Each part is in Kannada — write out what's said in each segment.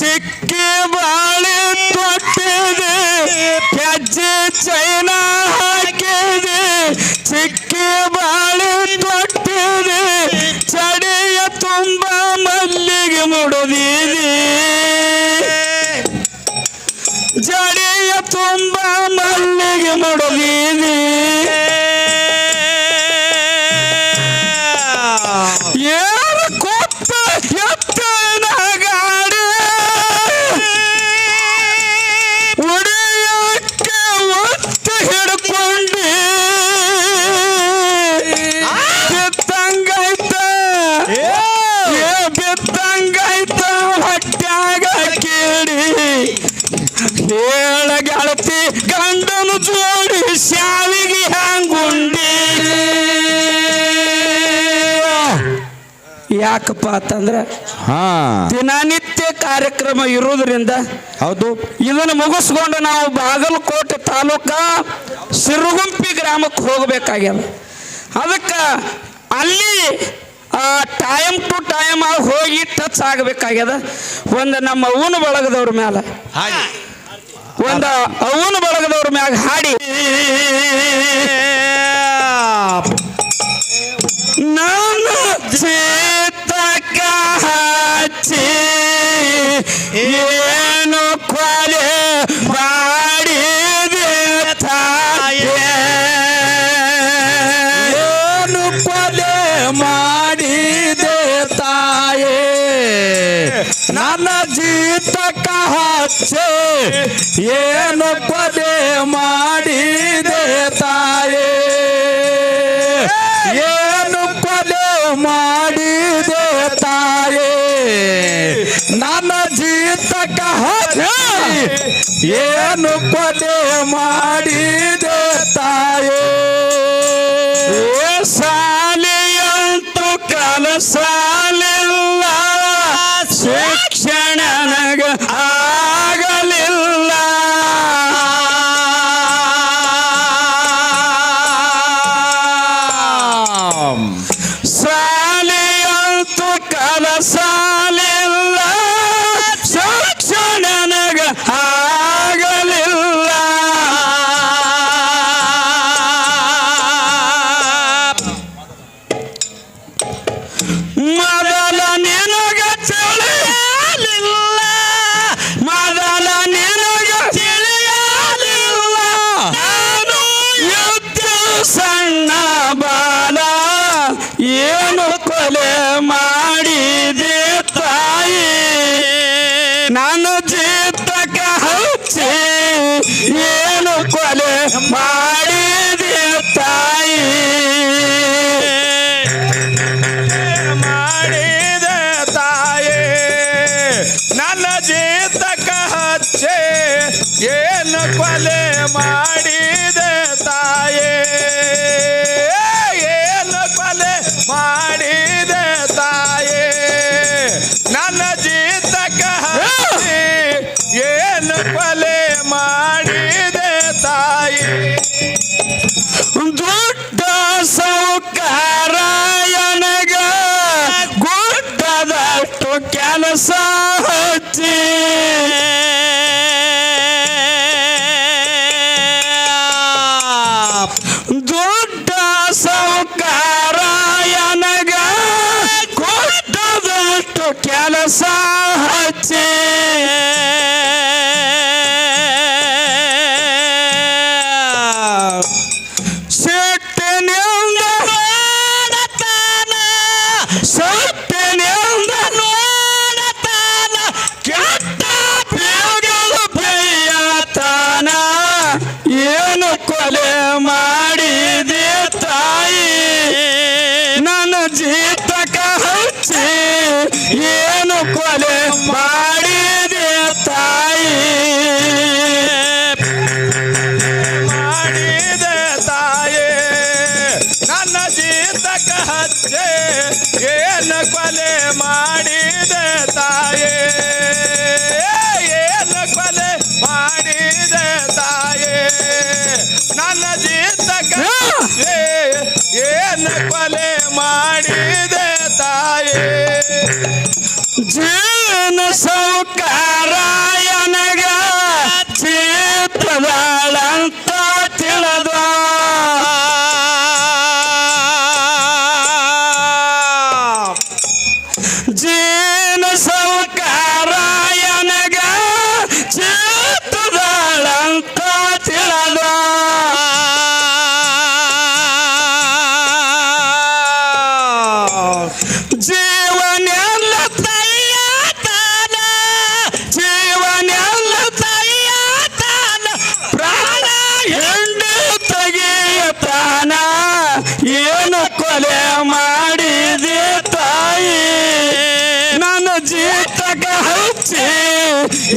Sick. Give ಯಾಕಪ್ಪ ಅಂತಂದ್ರೆ ಹಾ. ದಿನನಿತ್ಯ ಕಾರ್ಯಕ್ರಮ ಇರುವುದರಿಂದ ಹೌದು. ಇದನ್ನು ಮುಗಿಸ್ಕೊಂಡು ನಾವು ಬಾಗಲಕೋಟೆ ತಾಲೂಕ ಸಿರುಗುಂಪಿ ಗ್ರಾಮಕ್ಕೆ ಹೋಗಬೇಕಾಗ್ಯದ. ಅದಕ್ಕೆ ಅಲ್ಲಿ ಟೈಮ್ ಟು ಟೈಮ್ ಹೋಗಿ ಟಚ್ ಆಗಬೇಕಾಗ್ಯದ. ಒಂದು ನಮ್ಮ ಅವನು ಬಳಗದವ್ರ ಮೇಲೆ ಒಂದ ಒಂದು ಅವನ ಬಳಗದವ್ರ ಮ್ಯಾಗ ಹಾಡಿ. ನಾನು ಹಚ್ಚಿ ಏನು ಕೊಲೆ ಮಾಡಿದೆ ತಾಯೇ? ಏನು ಕೊಲೆ ಮಾಡಿದೆ ತಾಯೇ? ನನ್ನ ಜೀತಕ ಹಚ್ಚೆ ಏನು ಕೊಲೆ ಏನು ಕೊಲೆ ಮಾಡಿದೆ ತಾಯೇ? ಏ ಸಾಲೆಯಂತೂ ಕಲಸಾಲಿಲ್ಲ ಶಿಕ್ಷಣ ನನಗ ಆಗಲಿಲ್ಲ. ಸಾಲೆಯಂತೂ ಕಲಸಾಲಿಲ್ಲ ಕೊಲೆ ದೊಡ್ಡ ಸೌಕಾರಾಯಣಗ ಗುಡ್ಡದಷ್ಟು ಕೆಲಸ ಹಚ್ಚಿ. ಕೊಲೆ ಮಾಡಿದ ತಾಯೇ. ಏನು ಕೊಲೆ ಮಾಡಿದ ತಾಯೇ. ನನ್ನ ಜೀತಕ. ಏನು ಕೊಲೆ ಮಾಡಿದ ತಾಯೇ.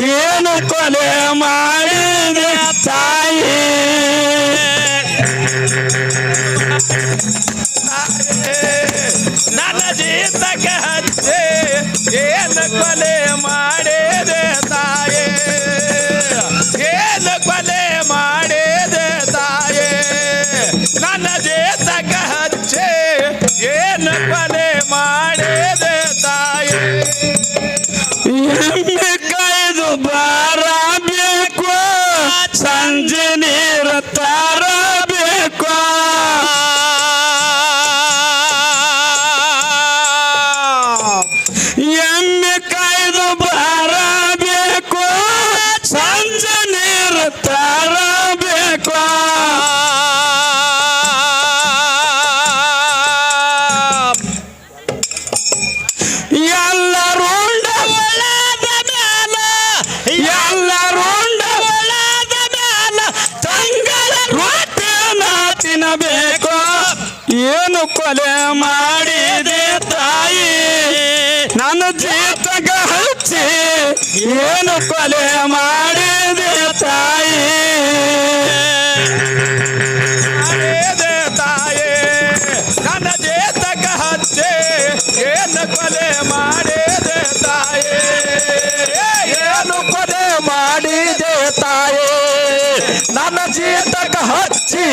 ಏನು ಕೊಲೆ ಮಾಡಿದೆ ತಾಯಿ? ನನ್ನ ಜೀತಕ್ಕೆ ಹಚ್ಚೆ, ಏನು ಕೊಲೆ ಮಾಡಿದೆ ತಾಯೇ? ಏನು ಕೊಲೆ ಮಾಡಿದೆ ತಾಯೇ? ನನ್ನ ಜೀತಕ್ಕೆ ಹಚ್ಚೆ, ಏನು ಕೊಲೆ ಮಾಡಿದೆ ತಾಯೇ? ಕೊಲೆ ಮಾಡಿದೆ ತಾಯಿ. ನನ್ನ ಜೀತಗ ಹಚ್ಚಿ ಏನು ಕೊಲೆ ಮಾಡಿದೆ ತಾಯಿ. ಮಾಡಿದೆ ತಾಯೇ, ನನ್ನ ಜೇತಕ ಹಚ್ಚೆ ಏನು ಕೊಲೆ ಮಾಡಿದೆ ತಾಯೇ. ಏನು ಕೊಲೆ ಮಾಡಿದೆ ತಾಯೇ. ನನ್ನ ಜೀತಕ ಹಚ್ಚಿ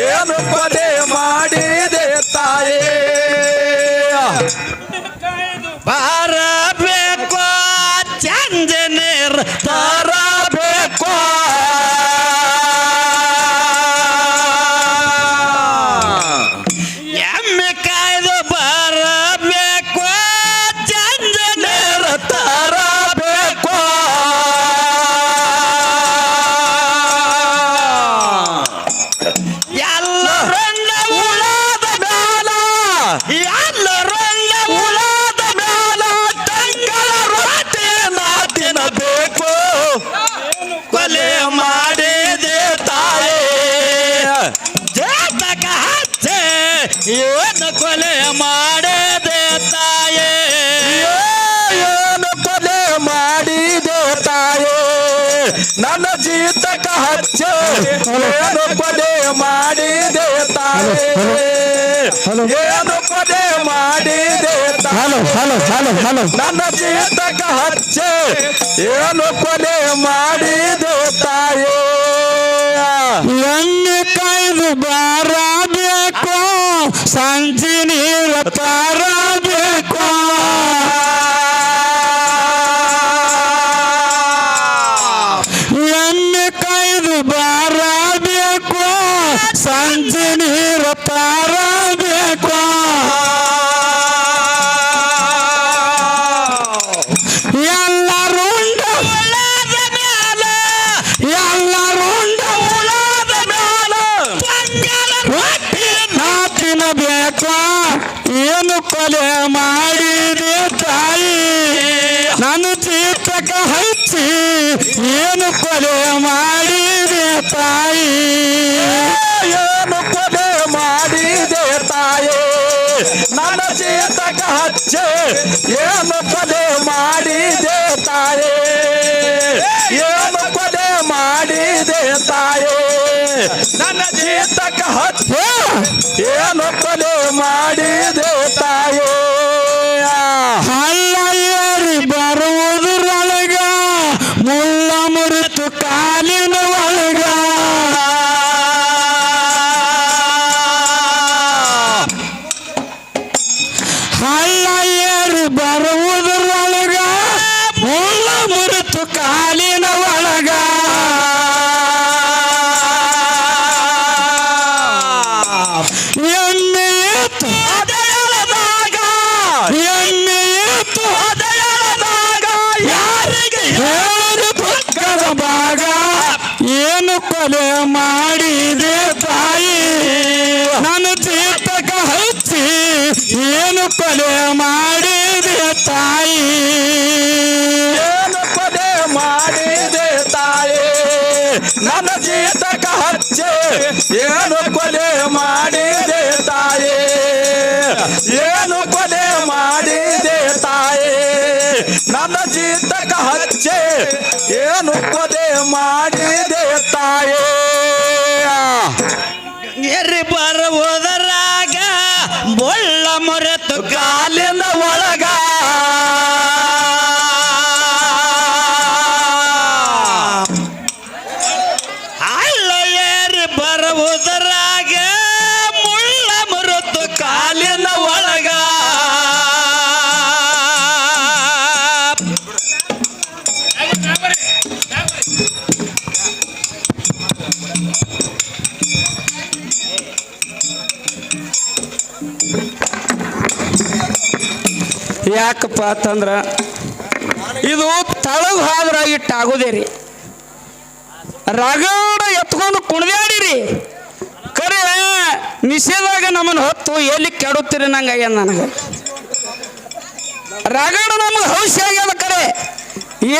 ಏನು ಕೊಲೆ ಮಾಡಿದೆ ಏನು ಕೊಲೆ ಮಾಡಿದೆ ತಾಯೇ ಏನು ಕೊಲೆ ಮಾಡಿದೆ ತಾಯೇ ನನ್ನ ಜೀತಕ ಹಚ್ಚ ಏನು ಕೊಲೆ ಮಾಡಿದೆ ತಾಯೇ ಏನು ಕೊಲೆ ಮಾಡಿದೆ ಹಲೋ ಹಲೋ ಹಲೋ ಹಲೋ ನನ್ನ ಜೀತಕ ಹಚ್ಚ ಏನು ಕೊಲೆ ಮಾಡಿದೆ ತಾಯೇ ಎಣ್ಣೆ ಕಾಯ್ದು ಬರಬೇಕು ಸಂಜೆ ನೀರು ಚೀತಕ ಹಚ್ಚಿ ಏನು ಕೊಲೆ ಮಾಡಿದೆ ತಾಯಿ? ಏನು ಕೊಲೆ ಮಾಡಿದೆ ತಾಯಿ? ನನ್ನ ಚೀತಕ ಹಚ್ಚೆ ನನ್ನ ಜೀತಕ ಹಚ್ಚೆ ಏನು ಕೊಲೆ ಮಾಡಿದೆ ತಾಯೆ? ಏನು ಕೊಲೆ ಮಾಡಿದೆ ತಾಯೆ? ನನ್ನ ಜೀತಕ ಹಚ್ಚೆ ಏನು ಕೊಲೆ ಮಾಡಿದೆ ಬರುವುದರಾಗ ಮುಳ್ಳ ಮುರುತು ಕಾಲಿನ ಒಳಗ. ಯಾಕಪ್ಪ ಅಂತಂದ್ರ ಇದು ತಳಗ್ ಹಾದ್ರ ಇಟ್ಟಾಗೋದೇ ರೀ. ರಗಡ ಎತ್ಕೊಂಡು ಕುಣಿದಾಡಿರಿ. ಕರೆ ನಿಷೇಧಾಗ ನಮ್ಮನ್ನು ಹೊತ್ತು ಎಲ್ಲಿ ಕೆಡುತ್ತೀರಿ ನಂಗಾಗ್ಯದ ನನಗೆ. ರಗಡ ನಮಗೆ ಹೌಸಿ ಆಗ್ಯದ ಕರೆ.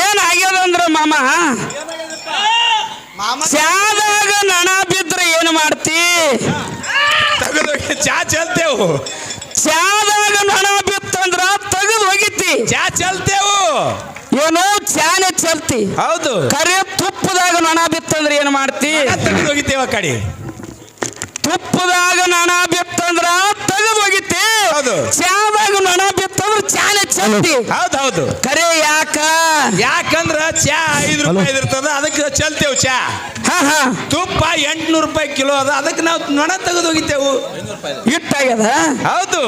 ಏನ್ ಆಗ್ಯದ ಅಂದ್ರ ಮಾಮ? ಚಾದಾಗ ನಣ ಬಿದ್ರೆ ಏನು ಮಾಡ್ತಿ? ಚಾ ಚಲ್ತೇವು. ಚಾದಾಗ ನಣ ಬಿತ್ತಂದ್ರ ತೆಗೆದು ಹೋಗಿತ್ತಿ ಚಾ ಚಲ್ತೇವು. ಏನೋ ಚಾನೆ ಚಲ್ತಿ. ಹೌದು. ಕರೆ ತುಪ್ಪದಾಗ ನಣ ಬಿತ್ತಂದ್ರೆ ಏನು ಮಾಡ್ತಿ? ತೆಗೆದು ಹೋಗಿದ್ದೇವ ಕಡೆ. ತುಪ್ಪದಾಗ ನಣ ಬಿತ್ತಂದ್ರ ತೆಗೆದು ಒಗಿತಿ ಹೌದು. ಚಾದಾಗ ನಣ ಬಿತ್ತಂದ್ರ ಚಾನೆ ಚಲ್ತಿ ಹೌದು ಹೌದು. ಕರೆ ಯಾಕ? ಯಾಕಂದ್ರ ಚಾ ಐದು ರೂಪಾಯಿ ಇರ್ತದ ಅದಕ್ಕೆ ಚಲ್ತೇವು ಚಾ. ಹಾ ಹಾ. ತುಪ್ಪ ಎಂಟ್ನೂರು ರೂಪಾಯಿ ಕಿಲೋ ಅದ ಅದಕ್ಕೆ ನಾವು ನೊಣ ತೆಗೆದು ಹೋಗಿತ್ತೇವು. ಇಟ್ಟಾಗ್ಯದ ಹೌದು.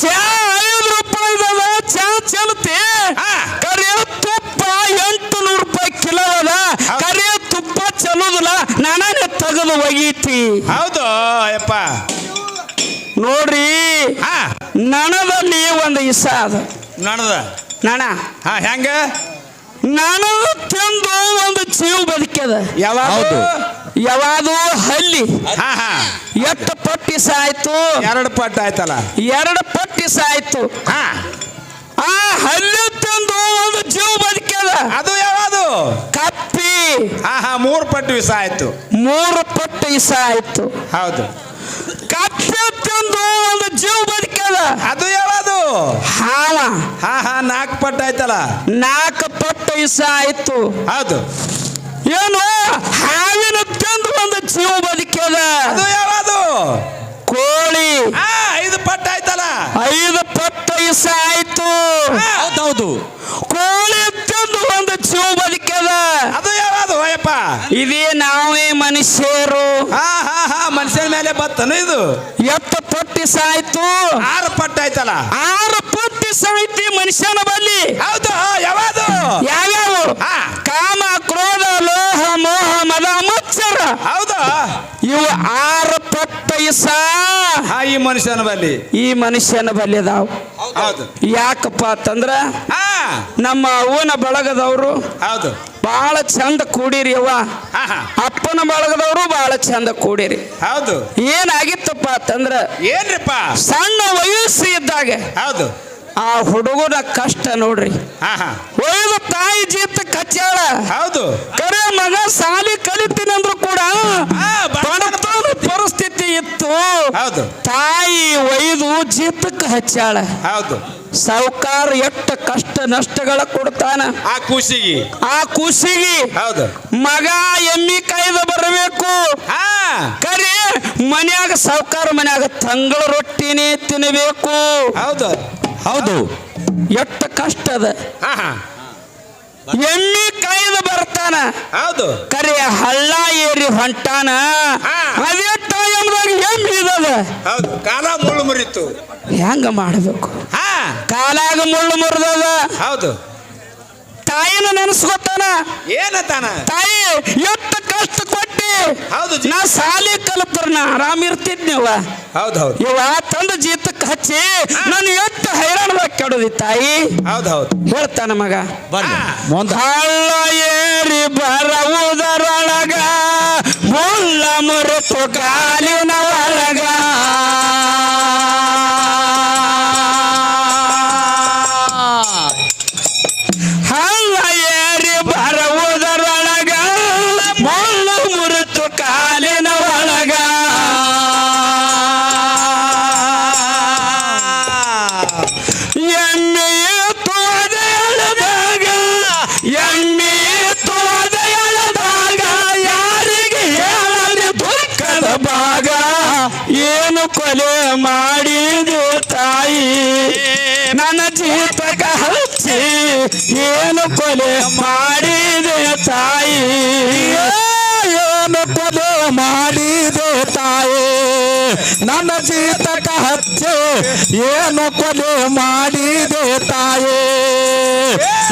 ಚಾ ಐದು ರೂಪಾಯಿ ಚಾ ಚಲ್ತಿ. ಕರೆ ತುಪ್ಪ ಎಂಟು ನೂರು ರೂಪಾಯಿ ಕಿಲೋ ಅದ. ಹೌದು. ಕರೆ ತುಪ್ಪ ಚೆಲ್ಲೋದಿಲ್ಲ ನಾನೇ ತೆಗೆದು ಒಗೀತಿ. ಹೌದು ಯಪ್ಪ ನೋಡ್ರಿ. ಹಾ. ನನದಲ್ಲಿ ಒಂದು ಇಸ ಅದ. ನಣದ? ನಣ. ಹಾ ಹೆಂಗ? ನಾನು ತಿಂದು ಒಂದು ಜೀವ ಬದುಕದ ಯಾವಾಗ ಯಾವಾದು? ಹಲ್ಲಿ. ಹಾ ಹಾ. ಎಷ್ಟು ಪಟ್ಟಿ ಸಾಯ್ತು ಎರಡು ಪಟ್ಟ ಆಯ್ತಲ್ಲ. ಎರಡು ಪಟ್ಟಿ ಸಾಯ್ತು ಹಾ. ಹಲ್ಲಿ ತಂದು ಒಂದು ಜೀವ ಬದುಕ್ಯದ ಅದು. ಯಾವುದು? ಕಪ್ಪಿ. ಆಹಾ ಹಾ ಮೂರು ಪಟ್ಟು ವಿಷ ಆಯ್ತು. ಮೂರು ಪಟ್ಟು ವಿಷ ಆಯ್ತು. ಹೌದು. ಕಪ್ಪಿ ತಂದು ಒಂದು ಜೀವ ಬದುಕ್ಯದ ಅದು. ಯಾವುದು? ಹಾವ ಹಾ ಹಾ ನಾಲ್ಕು ಪಟ್ಟು ಆಯ್ತಲ್ಲ? ನಾಲ್ಕು ಪಟ್ಟು ವಿಷ ಆಯ್ತು. ಹೌದು. ಏನು? ಹಾವಿನ ತಂದು ಒಂದು ಜೀವ ಬದುಕ್ಯದ ಅದು ಯಾವುದು? ಕೋಳಿ ಆ ಐದು ಪಟ್ಟ ಆಯ್ತಲ್ಲ? ಐದು ಪಟ್ಟು ಇಸ ಆಯ್ತು. ಹೌದೌದು. ಕೋಳಿ ತಿಂದು ಒಂದು ಜೀವ ಬದುಕದ ಅದು. ಯಾವುದು ಅಯ್ಯಪ್ಪ? ಇದೇ ನಾವೇ ಮನುಷ್ಯರು. ಹಾ ಹಾ ಹಾ ಮನುಷ್ಯನ ಮೇಲೆ ಬತ್ತನು ಇದು. ಎಷ್ಟು ಪಟ್ಟಿ ಸಾಯ್ತು ಆರು ಪಟ್ಟು ಆಯ್ತಲ್ಲ? ಆರು ಪಟ್ಟಿ ಸಾಯ್ತಿ ಮನುಷ್ಯನ ಬಲ್ಲಿ. ಹೌದು ಯಾವುದು? ಯಾವ್ಯಾವ ಹಾ ಕಾಮ ಕ್ರೋಧ ಲೋಹ ಮೋಹ ಮದ ಮತ್ಸರ ಹೌದು. ಇವು ಆರು ಹಾ ಈ ಮನುಷ್ಯನ ಬಲ್ಲಿ. ಈ ಮನುಷ್ಯನ ಬಲ್ಲಿ ಅದಾವ ಹೌದು. ಯಾಕಪ್ಪ ಅಂತಂದ್ರ ನಮ್ಮ ಅವನ ಬಳಗದವರು ಹೌದು. ಬಹಳ ಚಂದ ಕೂಡಿರಿ ಅವ್ವ. ಅಪ್ಪನ ಬಳಗದವರು ಬಹಳ ಚಂದ ಕೂಡಿರಿ. ಹೌದು. ಏನಾಗಿತ್ತಪ್ಪ ಅಂತಂದ್ರ ಏನ್ರಿಪ್ಪ? ಸಣ್ಣ ವಯಸ್ಸು ಇದ್ದಾಗ ಹೌದು. ಆ ಹುಡುಗನ ಕಷ್ಟ ನೋಡ್ರಿ. ಹಾ ಹಾ. ಒಯ್ದು ತಾಯಿ ಜೀತ ಕಚ್ಚಾಳ. ಹೌದು. ಕರೆ ಮಗ ಸಾಲಿ ಕಲಿತೀನಿ ಅಂದ್ರು ಕೂಡ ಬಡತನ ಪರಿಸ್ಥಿತಿ ಇತ್ತು. ಹೌದು. ತಾಯಿ ಒಯ್ದು ಜೀತಕ್ಕೆ ಹಚ್ಚಾಳ. ಹೌದು. ಸಾವುಕಾರ ಎಷ್ಟು ಕಷ್ಟ ನಷ್ಟಗಳ ಕೊಡ್ತಾನ. ಆ ಖುಷಿಗೆ ಆ ಖುಷಿಗೆ ಹೌದು. ಮಗ ಎಮ್ಮಿ ಕಾಯ್ದು ಬರಬೇಕು. ಕರೆ ಮನ್ಯಾಗ ಸಾವುಕಾರ ಮನ್ಯಾಗ ತಂಗಳ ರೊಟ್ಟಿನೇ ತಿನ್ನಬೇಕು ಹೌದು. ಹೌದು. ಎಷ್ಟು ಕಷ್ಟ ಅದ. ಹಾ ಹಾ. ಎಮ್ಮಿ ಕಾಯ್ದು ಬರ್ತಾನ. ಹೌದು. ಕರೆ ಹಳ್ಳ ಏರಿ ಹೊಂಟಾನ. ಅದೇ ಟೈಮ್ದಾಗ ಎಮ್ಮಿ ಇದದ ಹೌದು. ಕಾಲ ಮುಳ್ಳು ಮುರಿತು. ಹೆಂಗ ಮಾಡಬೇಕು? ಹಾ. ಕಾಲಾಗ ಮುಳ್ಳು ಮುರಿದದ. ಹೌದು. ತಾಯಿನ ನೆನೆಸ್ಕೊತಾನ? ಏನತಾನ ತಾಯಿ ಎಷ್ಟು ಕಷ್ಟ ಕೊಟ್ಟಿ ಹೌದು ಜಿ- ನಾ ಸಾಲಿ ಕಲಿತ್ರ ನಾ ಆರಾಮ್ ಇರ್ತಿದ್ನವ ಹೌದು ಹೌದು. ಇವ ತಂದ ಜೀತಕ್ಕೆ ಹಚ್ಚಿ ನಾನು ಎಷ್ಟು ಹೈರಾಣ ಕೆಡದಿ ತಾಯಿ. ಹೌದು ಹೌದು. ಹೇಳ್ತಾನ ಮಗ. ಬರ್ಲಿ. ಹಳ್ಳ ಏರಿ ಬರವುದರೊಳಗ ಮುಳ್ಳ ಮುರಿತು ಕಾಲಿನ ಮಾಡಿದೆ ತಾಯಿ. ನನ್ನ ಜೀತಕ ಹಚ್ಚಿ ಏನು ಕೊಲೆ ಮಾಡಿದೆ ತಾಯಿ. ಏನು ಕೊಲೆ ಮಾಡಿದೆ ತಾಯಿ. ನನ್ನ ಜೀತಕ ಹಚ್ಚಿ ಏನು ಕೊಲೆ ಮಾಡಿದೆ ತಾಯಿ.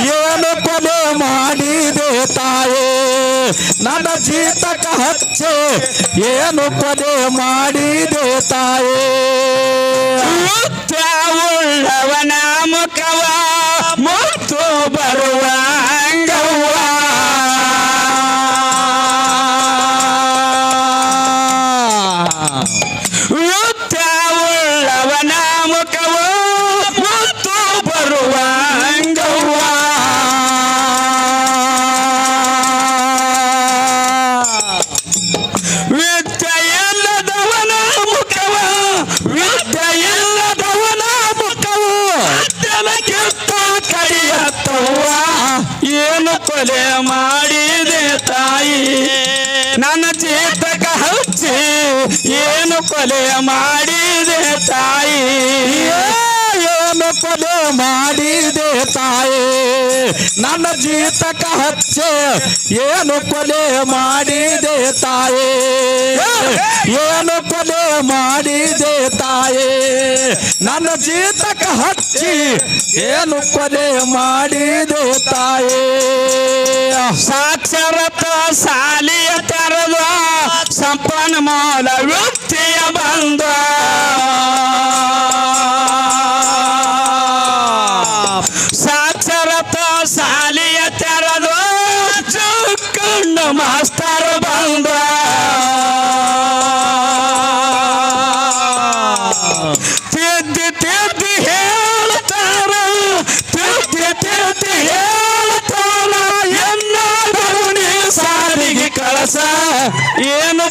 ಏನು ಕೊಲೆ ಮಾಡಿದೆ ತಾಯಿ. ನನ್ನ ಜೀತಕ ಹಚ್ಚು ಏನು ಕೊಲೆ ಮಾಡಿದೆ ತಾಯೇ? ಉಳ್ಳವನ ಮುಖವ ಮುತ್ತು ಬರುವ ಉಳ್ಳವನ ಮುಖವ ಕೊಲೆ ಮಾಡಿದೆ ತಾಯಿ ಏನು ಕೊಲೆ ಮಾಡಿದೆ ತಾಯಿ ನನ್ನ ಜೀತಕ ಹಚ್ಚೆ ಏನು ಕೊಲೆ ಮಾಡಿದೆ ತಾಯಿ ಏನು ಕೊಲೆ ಮಾಡಿದೆ ತಾಯಿ ನನ್ನ ಜೀತಕ ಹಚ್ಚಿ ಏನು ಕೊಲೆ ಮಾಡಿದೆ ತಾಯಿ ಸಾಕ್ಷರತ ಸಾಲಿಯ ತೆರೆದ ಸಂಪನ್ಮೂಲ ವೃತ್ತಿಯ ಬಂದ.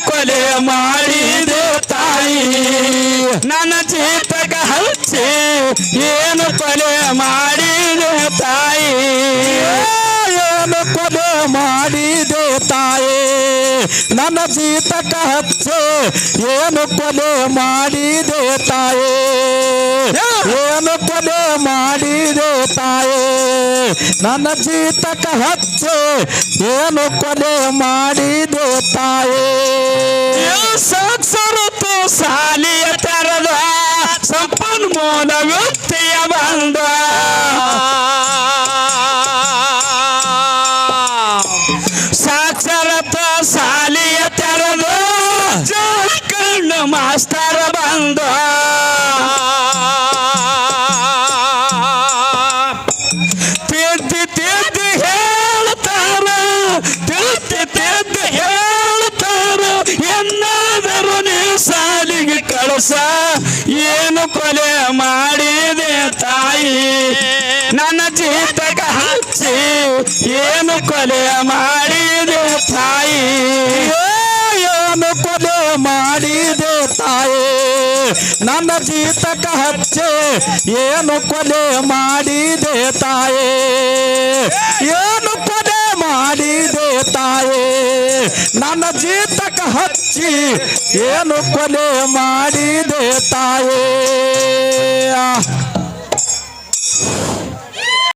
ಕೊಲೆ ಮಾಡಿದೆ ತಾಯಿ. ನನ್ನ ಜೀತಕ ಹಚ್ಚಿ ಏನು ಕೊಲೆ ಮಾಡಿದೆ ತಾಯಿ. ಏನು ಕೊಲೆ ಮಾಡಿದೆ ತಾಯಿ. ನನ್ನ ಜೀತಕ ಹಚ್ಚೆ ಏನು ಕೊಲೆ ಮಾಡಿದೆ ತಾಯೇ? ಏನು ಕೊಲೆ ಮಾಡಿದೆ ತಾಯೇ? ನನ್ನ ಜೀತಕ ಹಚ್ಚೆ ಏನು ಕೊಲೆ ಮಾಡಿದೆ ತಾಯಿ? ಸಾಕ್ಷರತು ಸಾಲಿಯ ತೆರೆದ ಸಂಪನ್ಮೂಲ ವ್ಯಕ್ತಿಯ ಬಂದ. ಮಾಸ್ತರ ಬಂದ. ತಿದ್ದಿ ತಿದ್ದಿ ಹೇಳ್ತಾರ ತಿದ್ದಿ ತಿದ್ದಿ ಹೇಳ್ತಾರ. ಎನ್ನಾದರೂ ನೀ ಸಾಲಿಗೆ ಕಳಸ, ಏನು ಕೊಲೆ ಮಾಡಿದೆ ತಾಯಿ? ನನ್ನ ಜೀತಕ ಹಚ್ಚಿ, ಏನು ಕೊಲೆ ಮಾಡಿದೆ ಜೀತಕ ಹಚ್ಚೆ, ಏನು ಕೊಲೆ ಮಾಡಿದೆ ತಾಯೇ? ಏನು ಕೊಲೆ ಮಾಡಿದೆ ತಾಯೇ? ನನ್ನ ಜೀತಕ ಹಚ್ಚಿ, ಏನು ಕೊಲೆ ಮಾಡಿದೆ ತಾಯಿ?